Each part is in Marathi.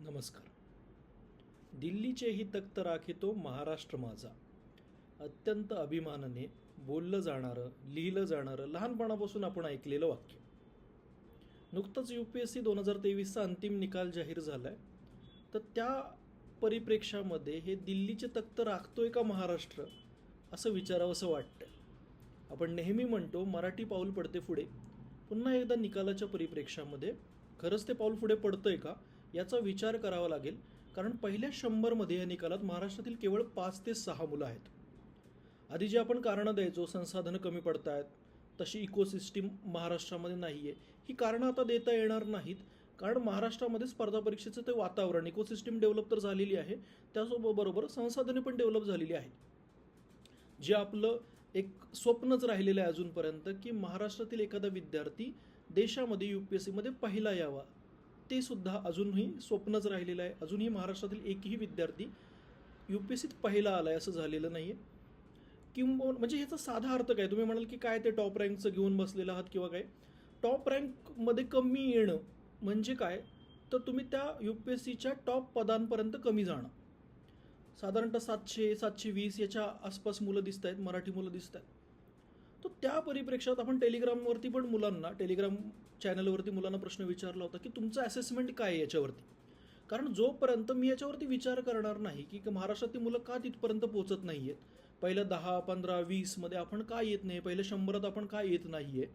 नमस्कार. दिल्लीचेही तख्त राखितो महाराष्ट्र माझा. अत्यंत अभिमानाने बोललं जाणारं लिहिलं जाणारं लहानपणापासून आपण ऐकलेलं वाक्य. नुकतंच यू पी एस सी दोन हजार तेवीसचा अंतिम निकाल जाहीर झाला आहे तर त्या परिप्रेक्षामध्ये हे दिल्लीचे तख्त राखतोय का महाराष्ट्र? असं विचारावंसं वाटतं आपण नेहमी म्हणतो मराठी पाऊल पडते पुढे. पुन्हा एकदा निकालाच्या परिप्रेक्षामध्ये खरंच ते पाऊल पुढे पडतंय का? याचा विचार करावा लागेल कारण पहिल्या शंभरमध्ये या निकालात महाराष्ट्रातील केवळ पाच ते सहा मुलं आहेत. आधी जे आपण कारणं द्यायचो संसाधनं कमी पडत आहेत तशी इकोसिस्टीम महाराष्ट्रामध्ये नाही आहे ही कारणं आता देता येणार नाहीत कारण महाराष्ट्रामध्ये स्पर्धा परीक्षेचं ते वातावरण इकोसिस्टीम डेव्हलप तर झालेली आहे त्याचबरोबर संसाधने पण डेव्हलप झालेली आहेत. जे आपलं एक स्वप्नच राहिलेलं आहे अजूनपर्यंत की महाराष्ट्रातील एखादा विद्यार्थी देशामध्ये यू पी एस सीमध्ये पहिला यावा. ते सुद्धा अजूनही स्वप्नच राहिलेलं आहे. अजूनही महाराष्ट्रातील एकही विद्यार्थी यू पी एस सीत पहिला आला आहे असं झालेलं नाही आहे किंवा म्हणजे ह्याचा साधा अर्थ काय? तुम्ही म्हणाल की काय ते टॉप रँकचं घेऊन बसलेलं आहात किंवा काय? टॉप रँकमध्ये कमी येणं म्हणजे काय? तर तुम्ही त्या यू पी एस सीच्या टॉप पदांपर्यंत कमी जाणं. साधारणतः सातशे सातशे वीस याच्या आसपास मुलं दिसत आहेत मराठी मुलं दिसत आहेत तर त्या परिप्रेक्षात आपण टेलिग्रामवरती पण मुलांना टेलिग्राम चॅनलवरती मुलांना प्रश्न विचारला होता की तुमचं असेसमेंट काय आहे याच्यावरती? कारण जोपर्यंत मी याच्यावरती विचार करणार नाही की महाराष्ट्रातली मुलं का तिथपर्यंत पोहोचत नाही आहेत पहिल्या दहा पंधरा वीसमध्ये आपण का येत नाही पहिल्या शंभरात आपण का येत नाही आहे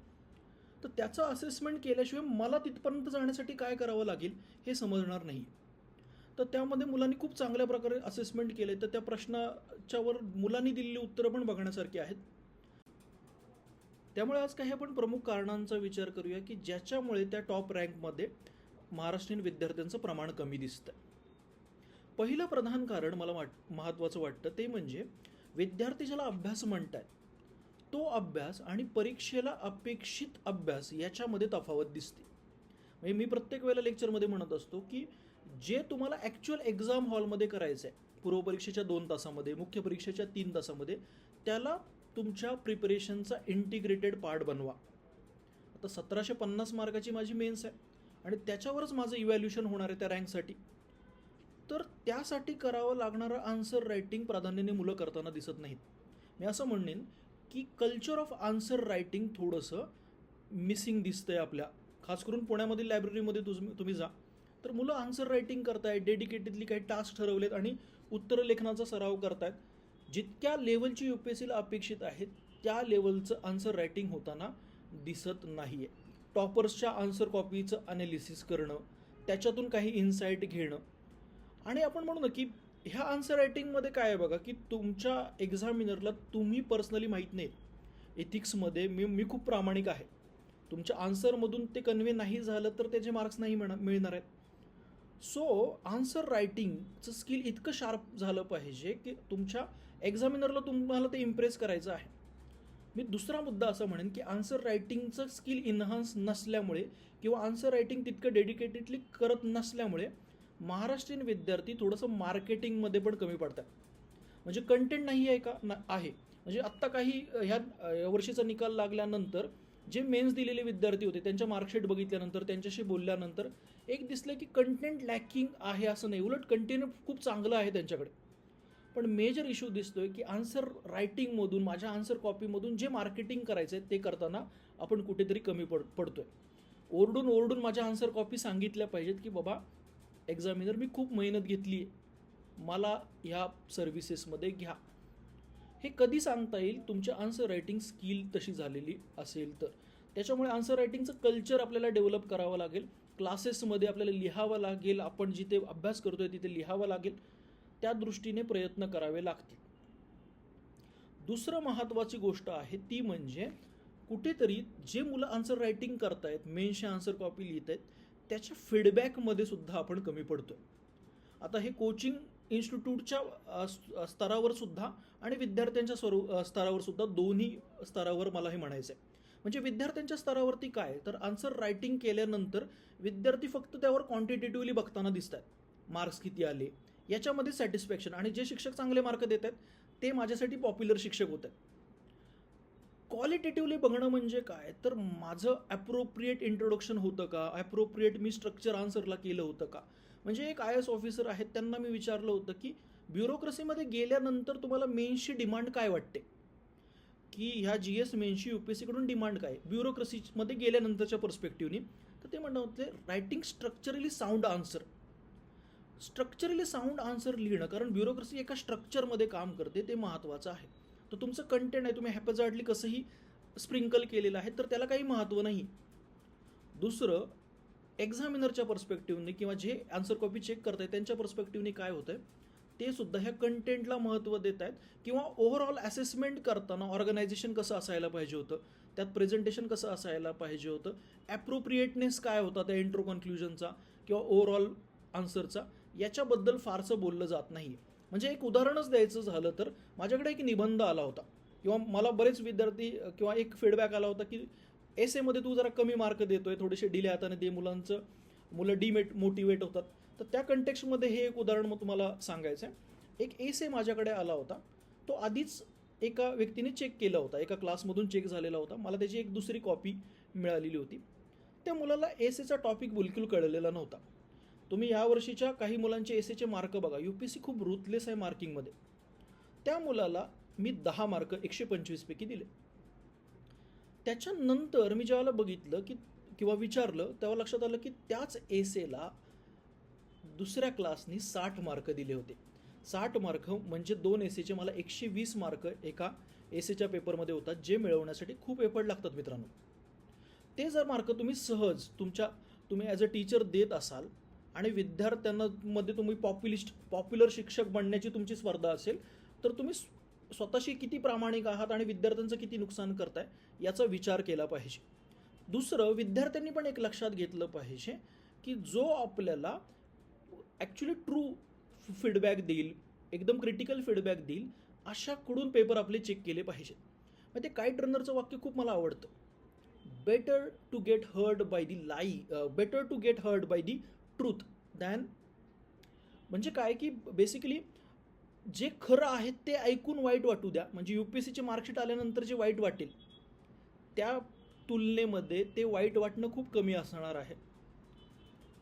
तर त्याचं असेसमेंट केल्याशिवाय मला तिथपर्यंत जाण्यासाठी काय करावं लागेल हे समजणार नाही. तर त्यामध्ये मुलांनी खूप चांगल्या प्रकारे असेसमेंट केले तर त्या प्रश्नाच्यावर मुलांनी दिलेली उत्तरं पण बघण्यासारखी आहेत. त्यामुळे आज काही आपण प्रमुख कारणांचा विचार करूया की ज्याच्यामुळे त्या टॉप रँकमध्ये महाराष्ट्रीयन विद्यार्थ्यांचं प्रमाण कमी दिसतं पहिलं प्रधान कारण मला वाट महत्त्वाचं वाटतं ते म्हणजे विद्यार्थी ज्याला अभ्यास म्हणतात तो अभ्यास आणि परीक्षेला अपेक्षित अभ्यास याच्यामध्ये तफावत दिसते. म्हणजे मी प्रत्येक वेळेला लेक्चरमध्ये म्हणत असतो की जे तुम्हाला ॲक्च्युअल एक्झाम हॉलमध्ये करायचं आहे पूर्वपरीक्षेच्या दोन तासामध्ये मुख्य परीक्षेच्या तीन तासामध्ये त्याला तुमच्या प्रिपरेशनचा इंटिग्रेटेड पार्ट बनवा. आता सतराशे पन्नास मार्काची माझी मेन्स आहे आणि त्याच्यावरच माझं इव्हॅल्युशन होणार आहे त्या रँकसाठी तर त्यासाठी करावं लागणारं आन्सर रायटिंग प्राधान्याने मुलं करताना दिसत नाहीत. मी असं म्हणेन की कल्चर ऑफ आन्सर रायटिंग थोडंसं मिसिंग दिसतं आहे आपल्या. खास करून पुण्यामधील लायब्ररीमध्ये तुझ तुम्ही जा. तर मुलं आन्सर रायटिंग करतायत डेडिकेटेडली काही टास्क ठरवलेत आणि उत्तर लेखनाचा सराव करतायत. जितक्या लेवलची यू पी एस सीला अपेक्षित आहेत त्या लेवलचं आन्सर रायटिंग होताना दिसत नाही आहे टॉपर्सच्या आन्सर कॉपीचं अनालिसिस करणं त्याच्यातून काही इन्साईट घेणं. आणि आपण म्हणू ना की ह्या आन्सर रायटिंगमध्ये काय आहे बघा की तुमच्या एक्झामिनरला तुम्ही पर्सनली माहीत नाहीत. एथिक्समध्ये मी मी खूप प्रामाणिक आहे. तुमच्या आन्सरमधून ते कन्वे नाही झालं तर त्याचे मार्क्स नाही मिळणार मिळणार आहेत. सो आन्सर रायटिंगचं स्किल इतकं शार्प झालं पाहिजे की तुमच्या एक्झामिनरला तुम्हाला ते इम्प्रेस करायचं आहे. मी दुसरा मुद्दा असं म्हणेन की आन्सर रायटिंगचं स्किल इन्हान्स नसल्यामुळे किंवा आन्सर रायटिंग तितकं डेडिकेटेडली करत नसल्यामुळे महाराष्ट्रीयन विद्यार्थी थोडंसं मार्केटिंगमध्ये पण कमी पडतात. म्हणजे कंटेंट नाही आहे का? ना आहे. म्हणजे आत्ता काही ह्या वर्षीचा निकाल लागल्यानंतर जे मेन्स दिलेले विद्यार्थी होते त्यांच्या मार्कशीट बघितल्यानंतर त्यांच्याशी बोलल्यानंतर एक दिसलं की कंटेंट लॅकिंग आहे असं नाही. उलट कंटेंट खूप चांगलं आहे त्यांच्याकडे. पण मेजर इश्यू दिसतोय की आन्सर रायटिंगमधून माझ्या आन्सर कॉपीमधून जे मार्केटिंग करायचं आहे ते करताना आपण कुठेतरी कमी पड पडतोय. ओरडून ओरडून माझ्या आन्सर कॉपी सांगितल्या पाहिजेत की बाबा एक्झामिनर मी खूप मेहनत घेतली आहे मला ह्या सर्व्हिसेसमध्ये घ्या. हे कधी सांगता येईल? तुमच्या आन्सर रायटिंग स्किल तशी झालेली असेल तर. त्याच्यामुळे आन्सर रायटिंगचं कल्चर आपल्याला डेव्हलप करावं लागेल. क्लासेसमध्ये आपल्याला लिहावं लागेल. आपण जिथे अभ्यास करतोय तिथे लिहावं लागेल. त्या दृष्टीने प्रयत्न करावे लागतील. दुसरं महत्त्वाची गोष्ट आहे ती म्हणजे कुठेतरी जे मुलं आन्सर रायटिंग करतायत मेनशी आन्सर कॉपी लिहित आहेत त्याच्या फीडबॅकमध्ये सुद्धा आपण कमी पडतोय. आता हे कोचिंग इन्स्टिट्यूटच्या स्तरावर सुद्धा आणि विद्यार्थ्यांच्या स्वरू स्तरावर सुद्धा दोन्ही स्तरावर मला हे म्हणायचं आहे म्हणजे विद्यार्थ्यांच्या स्तरावरती काय तर आन्सर रायटिंग केल्यानंतर विद्यार्थी फक्त त्यावर क्वांटिटेटिव्हली बघताना दिसत आहेत मार्क्स किती आले? याच्यामध्ये सॅटिस्फॅक्शन आणि जे शिक्षक चांगले मार्क देत आहेत ते माझ्यासाठी पॉप्युलर शिक्षक होत आहेत क्वालिटेटिव्हली बघणं म्हणजे काय? तर माझं ॲप्रोप्रिएट इंट्रोडक्शन होतं का? ॲप्रोप्रिएट मी स्ट्रक्चर आन्सरला केलं होतं का? म्हणजे एक आय एस ऑफिसर आहेत त्यांना मी विचारलं होतं की ब्युरोक्रेसीमध्ये गेल्यानंतर तुम्हाला मेन्सची डिमांड काय वाटते? की ह्या जी एस मेन्सची यू पी एस सीकडून डिमांड काय? ब्युरोक्रेसीमध्ये गेल्यानंतरच्या पर्स्पेक्टिव्हनी तर ते म्हणत होते writing structurally sound answer structurally sound answer लिहिणं कारण ब्युरोक्रेसी एका स्ट्रक्चरमध्ये काम करते ते महत्त्वाचं आहे. तर तुमचं कंटेंट आहे तुम्ही हॅपॅझार्डली कसंही स्प्रिंकल केलेलं आहे तर त्याला काही महत्त्व नाही. दुसरं एक्झामिनरच्या पर्स्पेक्टिव्हने किंवा जे आन्सर कॉपी चेक करत आहेत त्यांच्या पर्स्पेक्टिव्हने काय होतं आहे ते सुद्धा ह्या कंटेंटला महत्त्व देत आहेत. किंवा ओव्हरऑल असेसमेंट करताना ऑर्गनायझेशन कसं असायला पाहिजे होतं? त्यात प्रेझेंटेशन कसं असायला पाहिजे होतं? ॲप्रोप्रिएटनेस काय होता त्या इंट्रो कन्क्ल्युजनचा किंवा ओव्हरऑल आन्सरचा याच्याबद्दल फारसं बोललं जात नाही. म्हणजे एक उदाहरणच द्यायचं झालं तर माझ्याकडे एक निबंध आला होता. किंवा मला बरेच विद्यार्थी किंवा एक फीडबॅक आला होता की एस एमध्ये तू जरा कमी मार्क देतोय थोडेसे डिले हाताने दे मुलांचं. मुलं डिमेट मोटिवेट होतात. तर त्या कंटेक्स्टमध्ये हे एक उदाहरण मग तुम्हाला सांगायचं आहे एक एस ए माझ्याकडे आला होता. तो आधीच एका व्यक्तीने चेक केला होता. एका क्लासमधून चेक झालेला होता. मला त्याची एक दुसरी कॉपी मिळालेली होती. त्या मुलाला एस एचा टॉपिक बिलकुल कळलेला नव्हता. तुम्ही यावर्षीच्या काही मुलांचे एस एचे मार्क बघा. यू पी सी खूप रुथलेस आहे मार्किंगमध्ये त्या मुलाला मी दहा मार्क एकशे पंचवीसपैकी दिले. त्याच्यानंतर मी ज्यावेळेला बघितलं की किंवा विचारलं तेव्हा लक्षात आलं की त्याच एस एला दुसऱ्या क्लासनी साठ मार्क दिले होते. साठ मार्क म्हणजे दोन एस एचे मला एकशे वीस मार्क एका एस एच्या पेपरमध्ये होतात जे मिळवण्यासाठी खूप एफर्ट लागतात मित्रांनो. ते जर मार्क तुम्ही सहज तुमच्या तुम्ही ॲज अ टीचर देत असाल आणि विद्यार्थ्यांना मध्ये तुम्ही पॉप्युलिस्ट पॉप्युलर शिक्षक बनण्याची तुमची स्पर्धा असेल तर तुम्ही स्वतःशी किती प्रामाणिक आहात आणि विद्यार्थ्यांचं किती नुकसान करताय याचा विचार केला पाहिजे. दुसरं विद्यार्थ्यांनी पण एक लक्षात घेतलं पाहिजे की जो आपल्याला ॲक्च्युली ट्रू फीडबॅक देईल एकदम क्रिटिकल फीडबॅक देईल अशाकडून पेपर आपले चेक केले पाहिजेत. मग ते काईट रनरचं वाक्य खूप मला आवडतं. Better to get heard by the lie better to get heard by the truth than म्हणजे काय की बेसिकली जे खरं आहे ते ऐकून वाईट वाटू द्या. म्हणजे यू पी एस सीचे मार्कशीट आल्यानंतर जे वाईट वाटेल त्या तुलनेमध्ये ते वाईट वाटणं खूप कमी असणार आहे.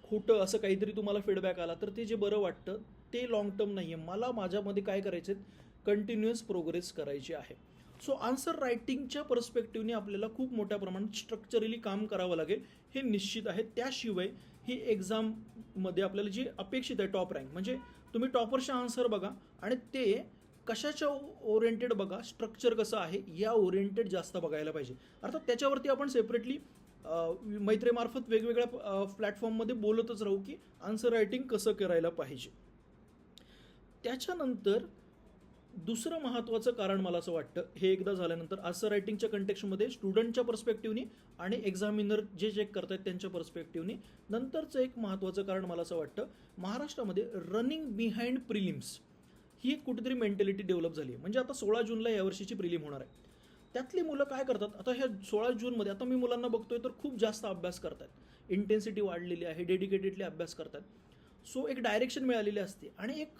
खोटं असं काहीतरी तुम्हाला फीडबॅक आला तर ते जे बरं वाटतं ते लॉंग टर्म नाही आहे मला माझ्यामध्ये काय करायचे कंटिन्युअस प्रोग्रेस करायची आहे. सो आन्सर रायटिंगच्या पर्स्पेक्टिव्हने आपल्याला खूप मोठ्या प्रमाणात स्ट्रक्चरली काम करावं लागेल. हे निश्चित आहे. त्याशिवाय ही एक्झाममध्ये आपल्याला जी अपेक्षित आहे टॉप रँक म्हणजे तुम्ही टॉपरचे आन्सर बघा आणि ते कशाच्या ओरिएंटेड बघा स्ट्रक्चर कसं आहे या ओरिएंटेड जास्त बघायला पाहिजे. अर्थात त्याच्यावरती आपण सेपरेटली मैत्रेमार्फत वेगवेगळ्या प्लॅटफॉर्ममध्ये बोलतच राहू की आन्सर रायटिंग कसं करायला पाहिजे. त्याच्यानंतर दुसरं महत्त्वाचं कारण मला असं वाटतं हे एकदा झाल्यानंतर असं रायटिंगच्या कंटेक्स्टमध्ये स्टुडंटच्या पर्स्पेक्टिव्हनी आणि एक्झामिनर जे चेक करतायत त्यांच्या पर्स्पेक्टिव्हनी नंतरचं एक महत्त्वाचं कारण मला असं वाटतं महाराष्ट्रामध्ये रनिंग बिहाइंड प्रिलिम्स ही एक कुठेतरी मेंटॅलिटी डेव्हलप झाली आहे म्हणजे आता सोळा जूनला यावर्षीची प्रिलिम होणार आहे. त्यातली मुलं काय करतात? आता ह्या सोळा जूनमध्ये आता मी मुलांना बघतोय तर खूप जास्त अभ्यास करतात इंटेन्सिटी वाढलेली आहे डेडिकेटेडली अभ्यास करतात सो एक डायरेक्शन मिळालेली असते आणि एक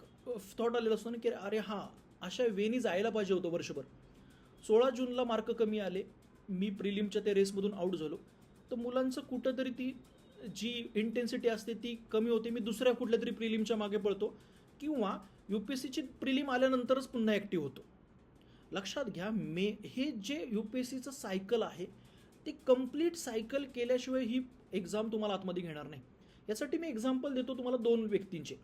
थॉट आलेला असतो ना की अरे हां अशा वेनी जायला पाहिजे होतं वर्षभर. सोळा जूनला मार्क कमी आले. मी प्रिलिमच्या त्या रेसमधून आऊट झालो. तर मुलांचं कुठंतरी ती जी इंटेन्सिटी असते ती कमी होते. मी दुसऱ्या कुठल्या तरी प्रिलिमच्या मागे पळतो. किंवा यू पी एस सीची प्रिलिम आल्यानंतरच पुन्हा ॲक्टिव्ह होतो. लक्षात घ्या मे हे जे यू पी एस सीचं सायकल आहे ते कंप्लीट सायकल केल्याशिवाय ही एक्झाम तुम्हाला आतमध्ये घेणार नाही. यासाठी मी एक्झाम्पल देतो तुम्हाला दोन व्यक्तींचे.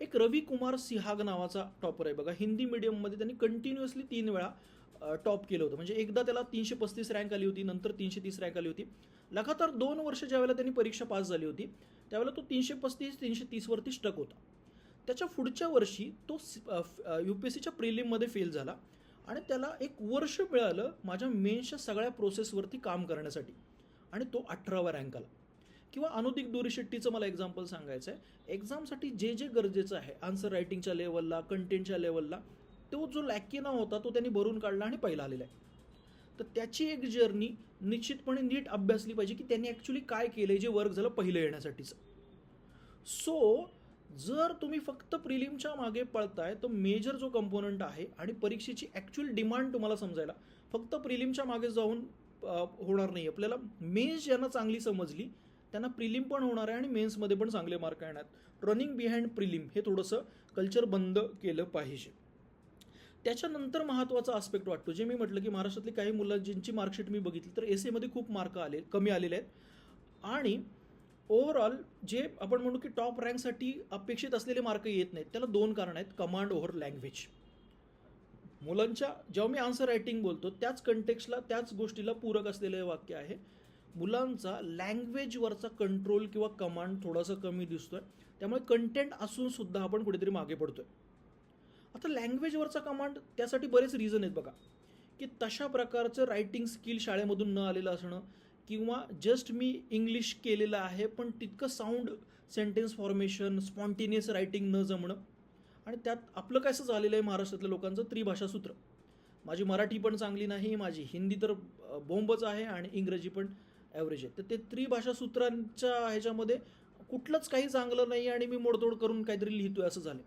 एक रवी कुमार सिहाग नावाचा टॉपर आहे. बघा हिंदी मिडियममध्ये त्यांनी कंटिन्युअसली तीन वेळा टॉप केलं होतं. म्हणजे एकदा त्याला तीनशे पस्तीस रँक आली होती नंतर तीनशे तीस रँक आली होती. लगातार दोन वर्ष ज्यावेळेला त्यांनी परीक्षा पास झाली होती त्यावेळेला तो तीनशे पस्तीस तीनशे तीसवरती स्टक होता. त्याच्या पुढच्या वर्षी तो यू पी एस सीच्या प्रिलिममध्ये फेल झाला आणि त्याला एक वर्ष मिळालं माझ्या मेन्सच्या सगळ्या प्रोसेसवरती काम करण्यासाठी. आणि तो अठरावा रँक आला. किंवा अनुदिक दोरी शेट्टीचं मला एक्झाम्पल सांगायचं आहे एक्झामसाठी जे जे गरजेचं आहे आन्सर रायटिंगच्या लेवलला कंटेंटच्या लेवलला तो जो लॅकिना होता तो त्यांनी भरून काढला आणि पहिला आलेला आहे. तर त्याची एक जर्नी निश्चितपणे नीट अभ्यासली पाहिजे की त्यांनी ॲक्च्युली काय केलं जे वर्क झालं पहिलं येण्यासाठीचं. सो जर तुम्ही फक्त प्रिलिमच्या मागे पळताय तर मेजर जो कंपोनंट आहे आणि परीक्षेची ॲक्च्युअल डिमांड तुम्हाला समजायला फक्त प्रिलिमच्या मागे जाऊन होणार नाही आपल्याला मेज ज्यांना चांगली समजली त्यांना प्रिलिम पण होणार आहे आणि मेन्समध्ये पण चांगले मार्क येणार रनिंग बिहाइंड प्रिलिम हे थोडंसं कल्चर बंद केलं पाहिजे. त्याच्यानंतर महत्त्वाचा आस्पेक्ट वाटतो. जे मी म्हटलं की महाराष्ट्रातली काही मुलं ज्यांची मार्कशीट मी बघितली तर एस एमध्ये खूप मार्क आले कमी आलेले आहेत. आणि ओव्हरऑल जे आपण म्हणू की टॉप रँकसाठी अपेक्षित असलेले मार्क येत नाहीत त्याला दोन कारण आहेत. कमांड ओव्हर लँग्वेज मुलांच्या जेव्हा मी आन्सर रायटिंग बोलतो त्याच कंटेक्सला त्याच गोष्टीला पूरक असलेले वाक्य आहे. मुलांचा लँग्वेजवरचा कंट्रोल किंवा कमांड थोडासा कमी दिसतोय. त्यामुळे कंटेंट असूनसुद्धा आपण कुठेतरी मागे पडतोय. आता लँग्वेजवरचा कमांड त्यासाठी बरेच रिझन आहेत बघा. की तशा प्रकारचं रायटिंग स्किल शाळेमधून न आलेलं असणं किंवा जस्ट मी इंग्लिश केलेलं आहे पण तितकं sound sentence formation spontaneous writing न जमणं. आणि त्यात आपलं कसं झालेलं आहे महाराष्ट्रातल्या लोकांचं? त्रिभाषा सूत्र माझी मराठी पण चांगली नाही माझी हिंदी तर बोंबच आहे आणि इंग्रजी पण ॲव्हरेज आहे. तर ते त्रिभाषा सूत्रांच्या ह्याच्यामध्ये कुठलंच काही चांगलं नाही आणि मी मोडतोड करून काहीतरी लिहितो आहे असं झालं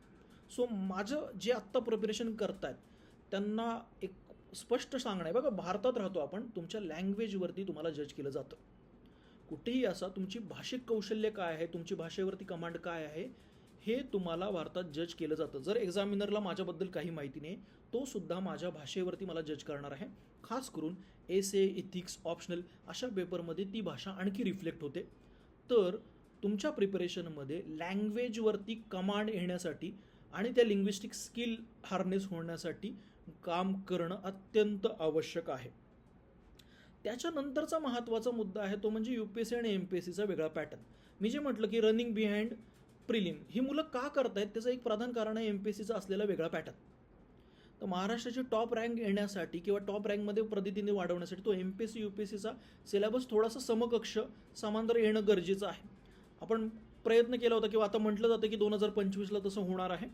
सो माझं जे आत्ता प्रिपरेशन करतायत त्यांना एक स्पष्ट सांगणं आहे. बघा भारतात राहतो आपण तुमच्या लँग्वेजवरती तुम्हाला जज केलं जातं. कुठेही असा तुमची भाषिक कौशल्य काय आहे तुमची भाषेवरती कमांड काय आहे हे तुम्हाला भारतात जज केलं जातं. जर एक्झामिनरला माझ्याबद्दल काही माहिती नाही तो सुद्धा माझ्या भाषेवरती मला जज करणार आहे. खास करून एस ए इथिक्स ऑप्शनल अशा पेपरमध्ये ती भाषा आणखी रिफ्लेक्ट होते. तर तुमच्या प्रिपरेशनमध्ये लँग्वेजवरती कमांड येण्यासाठी आणि त्या लिंग्विस्टिक स्किल हार्नेस होण्यासाठी काम करणं अत्यंत आवश्यक आहे. त्याच्यानंतरचा महत्त्वाचा मुद्दा आहे तो म्हणजे यू पी एस सी आणि एम पी एस सीचा वेगळा पॅटर्न मी जे म्हटलं की रनिंग बिहाइंड प्रिलिम ही मुलं का करतायत? त्याचं एक प्रधान कारण आहे एम पी एस सीचा असलेला वेगळा पॅटर्न तर महाराष्ट्राची टॉप रँक येण्यासाठी किंवा टॉप रँकमध्ये प्रतिनिधी वाढवण्यासाठी तो M P S C U P S सीचा सिलेबस थोडासा समकक्ष समांतर येणं गरजेचं आहे. आपण प्रयत्न केला होता किंवा आता म्हटलं जातं की दोन हजार पंचवीसला तसं होणार आहे.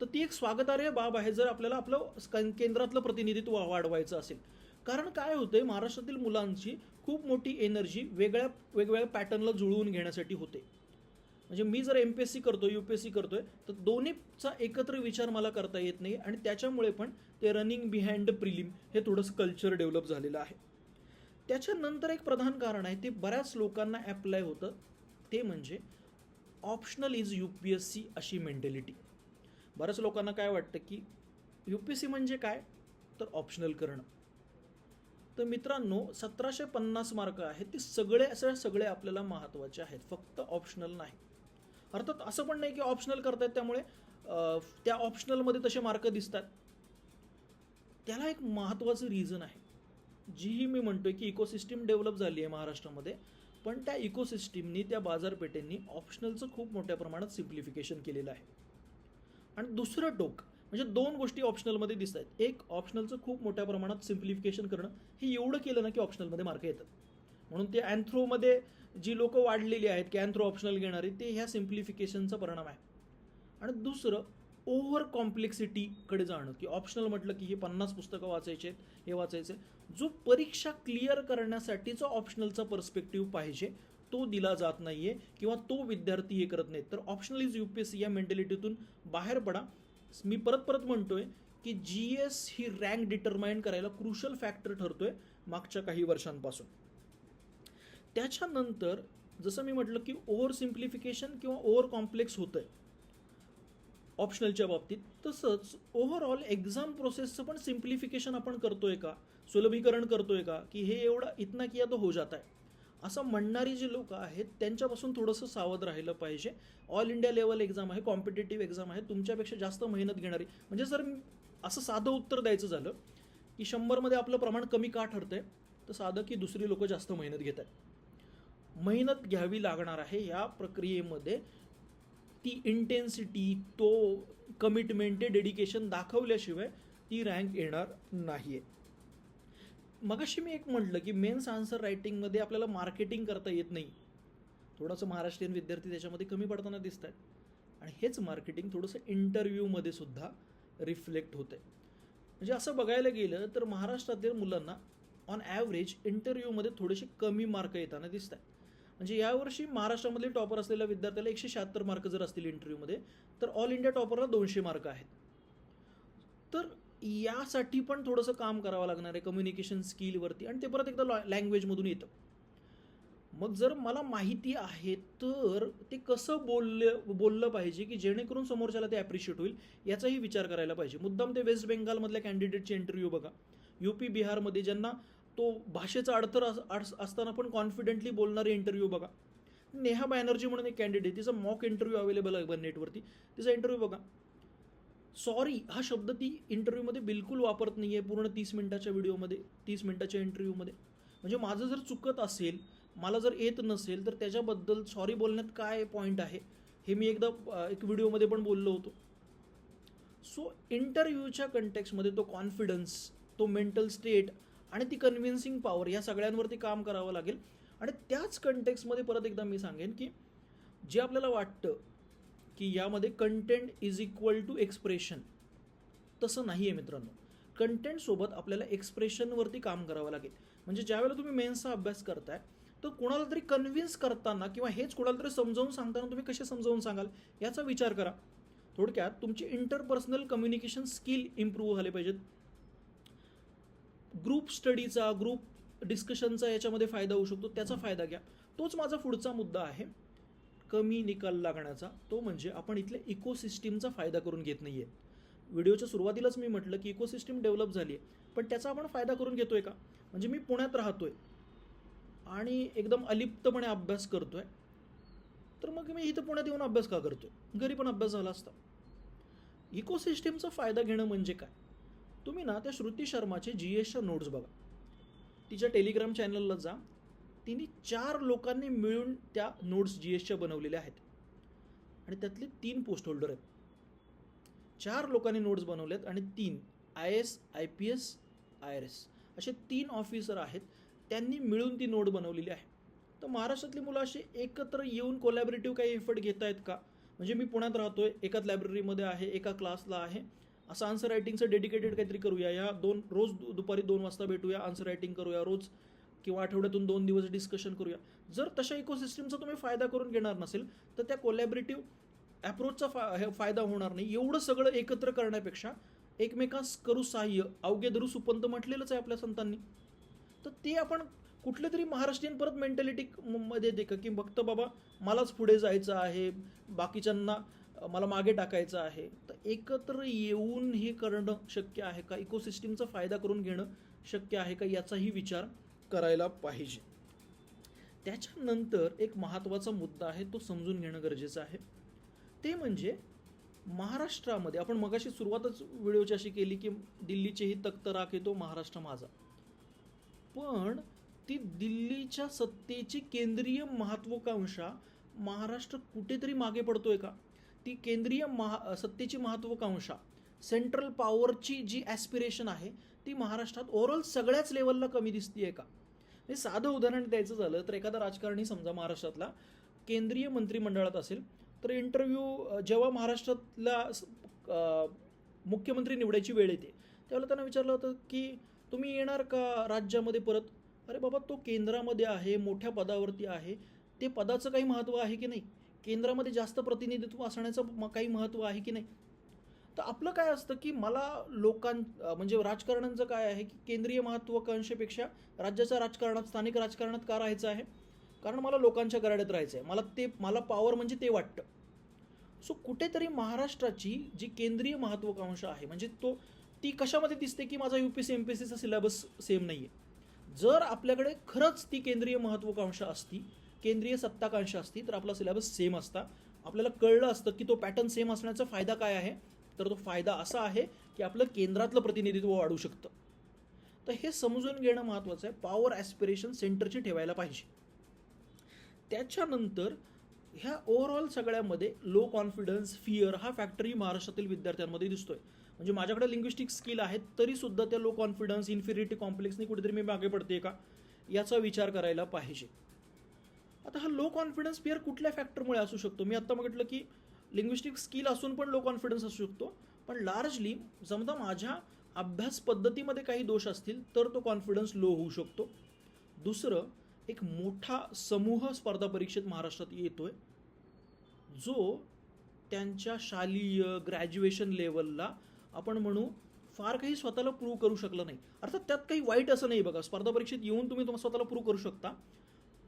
तर ती एक स्वागतार्ह बाब आहे जर आपल्याला आपलं स्क- केंद्रातलं प्रतिनिधित्व वाढवायचं असेल. कारण काय होतंय महाराष्ट्रातील मुलांची खूप मोठी एनर्जी वेगळ्या वेगवेगळ्या पॅटर्नला जुळवून घेण्यासाठी होते. म्हणजे मी जर एम पी एस सी करतो यू पी एस सी करतोय तर दोन्हीचा एकत्र विचार मला करता येत नाही आणि त्याच्यामुळे पण ते रनिंग बिहाइंड प्रिलिम हे थोडंसं कल्चर डेव्हलप झालेलं आहे. त्याच्यानंतर एक प्रधान कारण आहे ते बऱ्याच लोकांना ॲप्लाय होतं. ते म्हणजे optional is U P S C अशी मेंटॅलिटी बऱ्याच लोकांना काय वाटतं की यू पी एस सी म्हणजे काय? तर ऑप्शनल करणं. तर मित्रांनो सतराशे पन्नास मार्क आहेत ते सगळे असे सगळे आपल्याला महत्त्वाचे आहेत फक्त ऑप्शनल नाही. अर्थात असं पण नाही की ऑप्शनल करतायत त्यामुळे त्या ऑप्शनलमध्ये तसे मार्क दिसतात. त्याला एक महत्त्वाचं रिझन आहे. जीही मी म्हणतोय की इकोसिस्टीम डेव्हलप झाली आहे महाराष्ट्रामध्ये पण त्या इकोसिस्टीमनी त्या बाजारपेठेंनी ऑप्शनलचं खूप मोठ्या प्रमाणात सिम्प्लिफिकेशन केलेलं आहे. आणि दुसरं टोक म्हणजे दोन गोष्टी ऑप्शनलमध्ये दिसत आहेत एक ऑप्शनलचं खूप मोठ्या प्रमाणात सिम्प्लिफिकेशन करणं हे एवढं केलं ना की ऑप्शनलमध्ये मार्क येतात. म्हणून ते अँथ्रोमध्ये जी लोकं वाढलेली आहेत की अँथ्रो ऑप्शनल घेणारी ते ह्या सिम्प्लिफिकेशनचा परिणाम आहे. आणि दुसरं ओव्हर कॉम्प्लेक्सिटीकडे जाणं की ऑप्शनल म्हटलं की हे पन्नास पुस्तकं वाचायचे आहेत हे वाचायचे जो परीक्षा क्लिअर करण्यासाठीचा ऑप्शनलचा पर्स्पेक्टिव्ह पाहिजे तो दिला जात नाही आहे किंवा तो विद्यार्थी हे करत नाहीत. तर optional is U P S C या मेंटॅलिटीतून बाहेर पडा. मी परत परत म्हणतोय की जी एस ही रँक डिटरमाइन करायला क्रुशल फॅक्टर ठरतोय मागच्या काही वर्षांपासून. त्याच्यानंतर जसं मी म्हटलं की ओव्हर सिम्प्लिफिकेशन किंवा ओव्हर कॉम्प्लेक्स होतं आहे ऑप्शनलच्या बाबतीत. तसंच ओव्हरऑल एक्झाम प्रोसेसचं पण सिम्प्लिफिकेशन आपण करतोय का? सुलभीकरण करतोय का? की हे एवढं इतना किया तो हो जात आहे असं म्हणणारी जी लोक आहेत त्यांच्यापासून थोडंसं सावध राहिलं पाहिजे. ऑल इंडिया लेवल एक्झाम आहे कॉम्पिटेटिव्ह एक्झाम आहे तुमच्यापेक्षा जास्त मेहनत घेणारी. म्हणजे जर असं साधं उत्तर द्यायचं झालं की शंभरमध्ये आपलं प्रमाण कमी का ठरतंय तर साधं की दुसरी लोक जास्त मेहनत घेत आहेत मेहनत घ्यावी लागणार आहे या प्रक्रियेमध्ये. ती इंटेन्सिटी तो कमिटमेंट ते डेडिकेशन दाखवल्याशिवाय ती रँक येणार नाही आहे मगाशी मी एक म्हटलं की मेन्स आन्सर रायटिंगमध्ये आपल्याला मार्केटिंग करता येत नाही. थोडंसं महाराष्ट्रीयन विद्यार्थी त्याच्यामध्ये कमी पडताना दिसत आहेत आणि हेच मार्केटिंग थोडंसं इंटरव्ह्यूमध्ये सुद्धा रिफ्लेक्ट होतं म्हणजे असं बघायला गेलं तर महाराष्ट्रातील मुलांना ऑन ॲव्हरेज इंटरव्ह्यूमध्ये थोडेसे कमी मार्क येताना दिसत आहेत म्हणजे यावर्षी महाराष्ट्रामधले टॉपर असलेल्या विद्यार्थ्याला एकशे शहात्तर मार्क जर असतील इंटरव्ह्यूमध्ये तर ऑल इंडिया टॉपरला दोनशे मार्क आहेत. तर यासाठी पण थोडंसं काम करावं लागणार आहे कम्युनिकेशन स्किलवरती आणि ते परत एकदा लॉ लँग्वेजमधून येतं. मग जर मला माहिती आहे तर ते कसं बोललं बोललं पाहिजे की जेणेकरून समोरच्याला ते ॲप्रिशिएट होईल याचाही विचार करायला पाहिजे. मुद्दाम ते वेस्ट बेंगालमधल्या कॅन्डिडेटचे इंटरव्ह्यू बघा. यू पी बिहारमध्ये ज्यांना तो भाषेचा अडथळा अस- असताना पण कॉन्फिडेंटली बोलणारे इंटरव्ह्यू बघा. नेहा बॅनर्जी म्हणून एक कॅन्डिडेट तिचा मॉक इंटरव्ह्यू अवेलेबल आहे नेटवरती. तिचा इंटरव्ह्यू बघा. सॉरी हा शब्द ती इंटरव्ह्यूमध्ये बिलकुल वापरत नाही आहे पूर्ण तीस मिनिटाच्या व्हिडिओमध्ये तीस मिनिटाच्या इंटरव्ह्यूमध्ये म्हणजे माझं जर चुकत असेल मला जर येत नसेल तर त्याच्याबद्दल सॉरी बोलण्यात काय पॉईंट आहे? हे मी एकदा एक व्हिडिओमध्ये पण बोललो होतो. सो इंटरव्ह्यूच्या कंटेक्समध्ये तो कॉन्फिडन्स तो मेंटल स्टेट आणि ती कन्व्हिन्सिंग पॉवर या सगळ्यांवरती काम करावं लागेल. आणि त्याच कंटेक्समध्ये परत एकदा मी सांगेन की जे आपल्याला वाटतं की यामध्ये content is equal to expression तसं नाही आहे मित्रांनो कंटेंटसोबत आपल्याला एक्सप्रेशनवरती काम करावं लागेल. म्हणजे ज्यावेळेला तुम्ही मेन्सचा अभ्यास करताय तर कोणाला तरी कन्व्हिन्स करताना किंवा हेच कोणाला तरी समजावून सांगताना तुम्ही कसे समजावून सांगाल याचा विचार करा. थोडक्यात तुमची इंटरपर्सनल कम्युनिकेशन स्किल इम्प्रूव्ह झाले पाहिजेत. ग्रुप स्टडीचा ग्रुप डिस्कशनचा याच्यामध्ये फायदा होऊ शकतो त्याचा फायदा घ्या. तोच माझा पुढचा मुद्दा आहे कमी निकाल लागण्याचा. तो म्हणजे आपण इथल्या इकोसिस्टीमचा फायदा करून घेत नाही आहे व्हिडिओच्या सुरुवातीलाच मी म्हटलं की इकोसिस्टीम डेव्हलप झाली आहे पण त्याचा आपण फायदा करून घेतोय का? म्हणजे मी पुण्यात राहतोय आणि एकदम अलिप्तपणे अभ्यास करतोय तर मग मी इथं पुण्यात येऊन अभ्यास का करतोय? घरी पण अभ्यास झाला असता. इकोसिस्टीमचा फायदा घेणं म्हणजे काय? तुम्ही ना त्या श्रुती शर्माचे जी एसच्या नोट्स बघा. तिच्या टेलिग्राम चॅनलला जा. तिने चार लोकांनी मिळून त्या नोट्स जी एसच्या बनवलेल्या आहेत. आणि त्यातले तीन पोस्ट होल्डर आहेत. चार लोकांनी नोट्स बनवल्यात आणि तीन I S I P S I R S असे तीन ऑफिसर आहेत. त्यांनी मिळून ती नोट बनवलेली आहे. तर महाराष्ट्रातली मुलं अशी एकत्र येऊन कोलॅबरेटिव्ह काही एफर्ट घेत आहेत का? म्हणजे मी पुण्यात राहतो आहे एकाच लायब्ररीमध्ये आहे एका क्लासला आहे. असं आन्सर रायटिंगचं डेडिकेटेड काहीतरी करूया. या दोन रोज दु- दुपारी दोन वाजता भेटूया आन्सर रायटिंग करूया रोज किंवा आठवड्यातून दोन दिवस डिस्कशन करूया. जर तशा इकोसिस्टमचा तुम्ही फायदा करून घेणार नसेल तर त्या कोलॅबरेटिव्ह ॲप्रोचचा फा हे फायदा होणार नाही. एवढं सगळं एकत्र करण्यापेक्षा एकमेकांस करू सहाय्य अवघे धरू सुपंत म्हटलेलंच आहे आपल्या संतांनी. तर ते आपण कुठले तरी महाराष्ट्रीयन परत मेंटॅलिटी मध्ये दे का की फक्त बाबा मलाच पुढे जायचं आहे बाकीच्यांना मला मागे टाकायचं आहे. तर एकत्र येऊन हे करणं शक्य आहे का? इकोसिस्टीमचा फायदा करून घेणं शक्य आहे का? याचाही विचार करायला पाहिजे. त्याच्यानंतर एक महत्त्वाचा मुद्दा आहे तो समजून घेणं गरजेचं आहे. ते म्हणजे महाराष्ट्रामध्ये आपण मगाशी सुरुवातच व्हिडिओची अशी केली की दिल्लीचेही तख्त राख येतो महाराष्ट्र माझा. पण ती दिल्लीच्या सत्तेची केंद्रीय महत्वाकांक्षा महाराष्ट्र कुठेतरी मागे पडतोय का? ती केंद्रीय महा सत्तेची महत्वाकांक्षा सेंट्रल पॉवरची जी ॲस्पिरेशन आहे ती महाराष्ट्रात ओव्हरऑल सगळ्याच लेवलला कमी दिसतीये का? हे साधं उदाहरण द्यायचं झालं तर एखादा राजकारणी समजा महाराष्ट्रातला केंद्रीय मंत्रिमंडळात असेल तर इंटरव्ह्यू जेव्हा महाराष्ट्रातला मुख्यमंत्री निवडायची वेळ येते त्यावेळेला त्यांना विचारलं होतं की तुम्ही येणार का राज्यामध्ये परत? अरे बाबा तो केंद्रामध्ये आहे मोठ्या पदावरती आहे ते पदाचं काही महत्त्व आहे की नाही? केंद्रामध्ये जास्त प्रतिनिधित्व असण्याचं म- काही महत्त्व आहे की नाही? तर आपलं काय असतं की मला लोकां म्हणजे राजकारणांचं काय आहे की केंद्रीय महत्त्वाकांक्षेपेक्षा राज्याच्या राजकारणात स्थानिक राजकारणात का राहायचं आहे? कारण मला लोकांच्या गराड्यात राहायचं आहे मला ते मला पॉवर म्हणजे ते वाटतं. सो कुठेतरी महाराष्ट्राची जी केंद्रीय महत्त्वाकांक्षा आहे म्हणजे तो ती कशामध्ये दिसते की माझा U P C M P सीचा सिलेबस सेम नाही आहे जर आपल्याकडे खरंच ती केंद्रीय महत्त्वाकांक्षा असती केंद्रीय सत्ताकांक्षा असती तर आपला सिलेबस सेम असता. आपल्याला कळलं असतं की तो पॅटर्न सेम असण्याचा फायदा काय आहे? तर तो फायदा असा आहे की आपलं केंद्रातलं प्रतिनिधित्व वाढू शकतं. तर हे समजून घेणं महत्त्वाचं आहे. पॉवर ॲस्पिरेशन सेंटरची ठेवायला पाहिजे. त्याच्यानंतर ह्या ओव्हरऑल सगळ्यामध्ये लो कॉन्फिडन्स फिअर हा फॅक्टरी महाराष्ट्रातील विद्यार्थ्यांमध्ये दिसतोय. म्हणजे माझ्याकडे लिंग्विस्टिक स्किल आहेत तरीसुद्धा त्या लो कॉन्फिडन्स इन्फिरिटी कॉम्प्लेक्सनी कुठेतरी मी मागे पडते का? याचा विचार करायला पाहिजे. आता हा लो कॉन्फिडन्स फिअर कुठल्या फॅक्टरमुळे असू शकतो? मी आत्ता म्हटलं की लिंग्विस्टिक स्किल असून पण लो कॉन्फिडन्स असू शकतो. पण लार्जली समजा माझ्या अभ्यास पद्धतीमध्ये काही दोष असतील तर तो कॉन्फिडन्स लो होऊ शकतो. दुसरं एक मोठा समूह स्पर्धा परीक्षेत महाराष्ट्रात येतोय जो त्यांच्या शालेय ग्रॅज्युएशन लेवलला आपण म्हणू फार काही स्वतःला प्रूव्ह करू शकलं नाही. अर्थात त्यात काही वाईट असं नाही बघा. स्पर्धा परीक्षेत येऊन तुम्ही तुम्हाला स्वतःला प्रूव्ह करू शकता.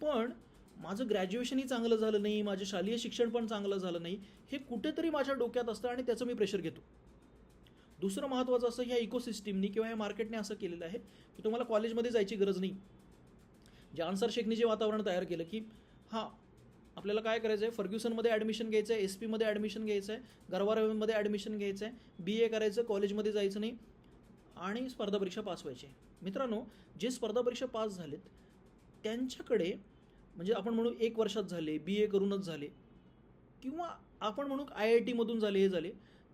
पण माझं ग्रॅज्युएशनही चांगलं झालं नाही माझं शालेय शिक्षण पण चांगलं झालं नाही हे कुठेतरी माझ्या डोक्यात असतं आणि त्याचं मी प्रेशर घेतो. दुसरं महत्त्वाचं असं ह्या इकोसिस्टीमनी किंवा ह्या मार्केटने असं केलेलं आहे की तुम्हाला कॉलेजमध्ये जायची गरज नाही. जे आन्सर शेखनी जे वातावरण तयार केलं की हां आपल्याला काय करायचं आहे फर्ग्युसनमध्ये ॲडमिशन घ्यायचं आहे एस पीमध्ये ॲडमिशन घ्यायचं आहे गरवारामध्ये ॲडमिशन घ्यायचं आहे बी ए करायचं कॉलेजमध्ये जायचं नाही आणि स्पर्धा परीक्षा पास व्हायची मित्रांनो जे स्पर्धा परीक्षा पास झालेत त्यांच्याकडे म्हणजे आपण म्हणू एक वर्षात झाले बी ए करूनच झाले किंवा आपण म्हणू आय आय टीमधून झाले हे झाले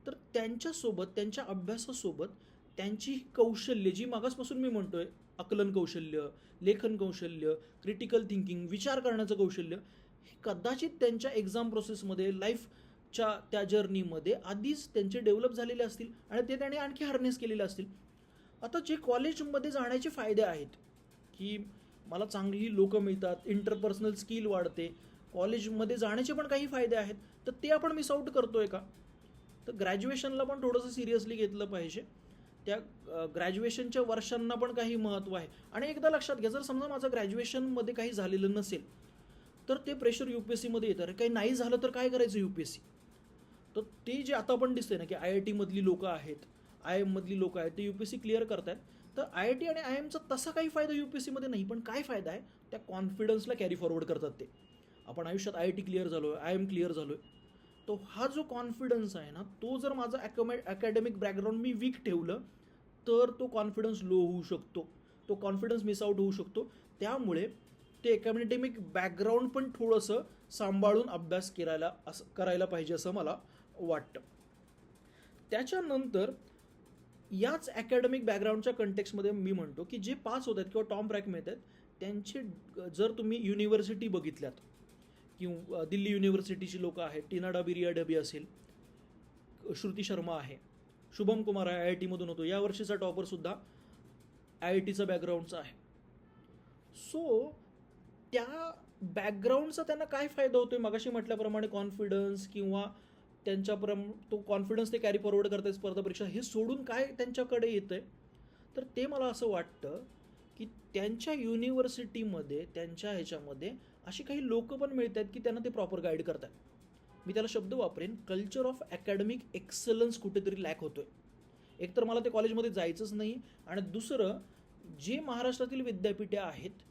तर त्यांच्यासोबत त्यांच्या अभ्यासासोबत त्यांची कौशल्य जी मागासपासून मी म्हणतो आहे आकलन कौशल्य लेखन कौशल्य क्रिटिकल थिंकिंग विचार करण्याचं कौशल्य हे कदाचित त्यांच्या एक्झाम प्रोसेसमध्ये लाईफच्या त्या जर्नीमध्ये आधीच त्यांचे डेव्हलप झालेले असतील आणि ते त्याने आणखी हार्नेस केलेले असतील. आता जे कॉलेजमध्ये जाण्याचे फायदे आहेत की मला चांगली लोकं मिळतात इंटरपर्सनल स्किल वाढते. कॉलेजमध्ये जाण्याचे पण काही फायदे आहेत. तर ते आपण मिस आऊट आहे का? तर ग्रॅज्युएशनला पण थोडंसं सिरियसली घेतलं पाहिजे. त्या ग्रॅज्युएशनच्या वर्षांना पण काही महत्त्व आहे. आणि एकदा लक्षात घ्या जर समजा माझं ग्रॅज्युएशनमध्ये काही झालेलं नसेल तर ते प्रेशर यू पी एस सीमध्ये येतं. अरे काही नाही झालं तर काय करायचं यू पी एस सी तर ते जे आता पण दिसतंय ना की आय आय टीमधली लोकं आहेत आय एममधली लोकं आहेत ते U P S C clear करतायत. तर आय आय टी आणि आय एमचा तसा काही फायदा यू पी एस सीमध्ये नाही पण काय फायदा आहे? त्या कॉन्फिडन्सला कॅरी फॉरवर्ड करतात ते. आपण आयुष्यात आय आय टी क्लिअर झालो आहे आय एम क्लिअर झालो आहे तो हा जो कॉन्फिडन्स आहे ना तो जर माझा अकॅमे अकॅडमिक बॅकग्राऊंड मी वीक ठेवलं तर तो कॉन्फिडन्स लो होऊ शकतो. तो कॉन्फिडन्स मिसआऊट होऊ शकतो. त्यामुळे ते अकॅडमिक बॅकग्राऊंड पण थोडंसं सांभाळून अभ्यास करायला असं करायला पाहिजे असं मला वाटतं. त्याच्यानंतर याच अकॅडमिक बॅकग्राऊंडच्या कंटेक्समध्ये मी म्हणतो की जे पास होत आहेत किंवा टॉम ब्रॅक मिळत आहेत त्यांचे जर तुम्ही युनिव्हर्सिटी बघितल्यात किंवा दिल्ली युनिव्हर्सिटीची लोकं आहेत टीना डाबी रिया डबी असेल श्रुती शर्मा आहे शुभम कुमार आहे आय आय टीमधून होतो या वर्षीचा टॉपरसुद्धा आय आय टीचा बॅकग्राऊंडचा आहे. सो त्या बॅकग्राऊंडचा त्यांना काय फायदा होतोय? मगाशी म्हटल्याप्रमाणे कॉन्फिडन्स किंवा त्यांच्याप्रम तो कॉन्फिडन्स ते कॅरी फॉरवर्ड करतात स्पर्धा परीक्षा. हे सोडून काय त्यांच्याकडे येतं आहे तर ते मला असं वाटतं की त्यांच्या युनिव्हर्सिटीमध्ये त्यांच्या ह्याच्यामध्ये अशी काही लोकं पण मिळत आहेत की त्यांना ते प्रॉपर गाईड करतात. मी त्याला शब्द वापरेन कल्चर ऑफ अकॅडमिक एक्सलन्स कुठेतरी लॅक होतोय. एकतर मला ते कॉलेजमध्ये जायचंच नाही. आणि दुसरं जे महाराष्ट्रातील विद्यापीठे आहेत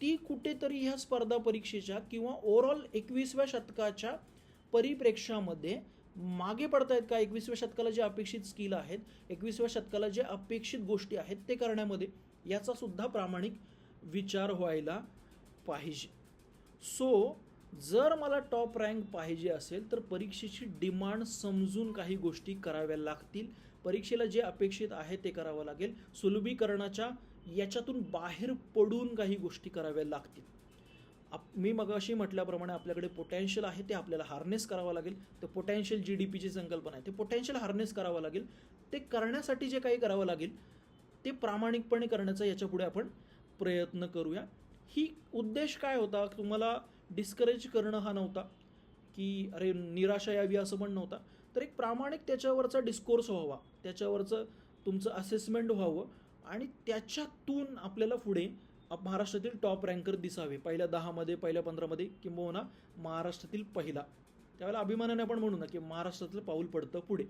ती कुठेतरी ह्या स्पर्धा परीक्षेच्या किंवा ओव्हरऑल एकवीसव्या शतकाच्या परिप्रेक्ष्यामध्ये मागे पडतायत का? एकवीसव्या शतकाला जे अपेक्षित स्किल आहेत एकवीसव्या शतकाला जे अपेक्षित गोष्टी आहेत ते करण्यामध्ये याचा सुद्धा प्रामाणिक विचार व्हायला पाहिजे. सो जर मला टॉप रँक पाहिजे असेल तर परीक्षेची डिमांड समजून काही गोष्टी कराव्या लागतील. परीक्षेला जे अपेक्षित आहे ते करावं लागेल. सुलभीकरणाच्या याच्यातून बाहेर पडून काही गोष्टी कराव्या लागतील. आप मी मगाशी म्हटल्याप्रमाणे आपल्याकडे पोटॅन्शियल आहे ते आपल्याला हार्नेस करावं लागेल. तर पोटॅन्शियल जी डी पीची संकल्पना आहे. ते पोटॅन्शियल हार्नेस करावं लागेल. ते करण्यासाठी जे काही करावं लागेल ते प्रामाणिकपणे करण्याचा याच्यापुढे आपण प्रयत्न करूया. ही उद्देश काय होता? तुम्हाला डिस्करेज करणं हा नव्हता. की अरे निराशा यावी असं पण नव्हता. तर एक प्रामाणिक त्याच्यावरचा डिस्कोर्स व्हावा. त्याच्यावरचं तुमचं असेसमेंट व्हावं. आणि त्याच्यातून आपल्याला पुढे महाराष्ट्रातील टॉप रँकर दिसावे. पहिल्या दहामध्ये पहिल्या पंधरामध्ये किंबहुना महाराष्ट्रातील पहिला. त्यावेळेला अभिमानाने आपण म्हणू ना की महाराष्ट्रातलं पाऊल पडतं पुढे.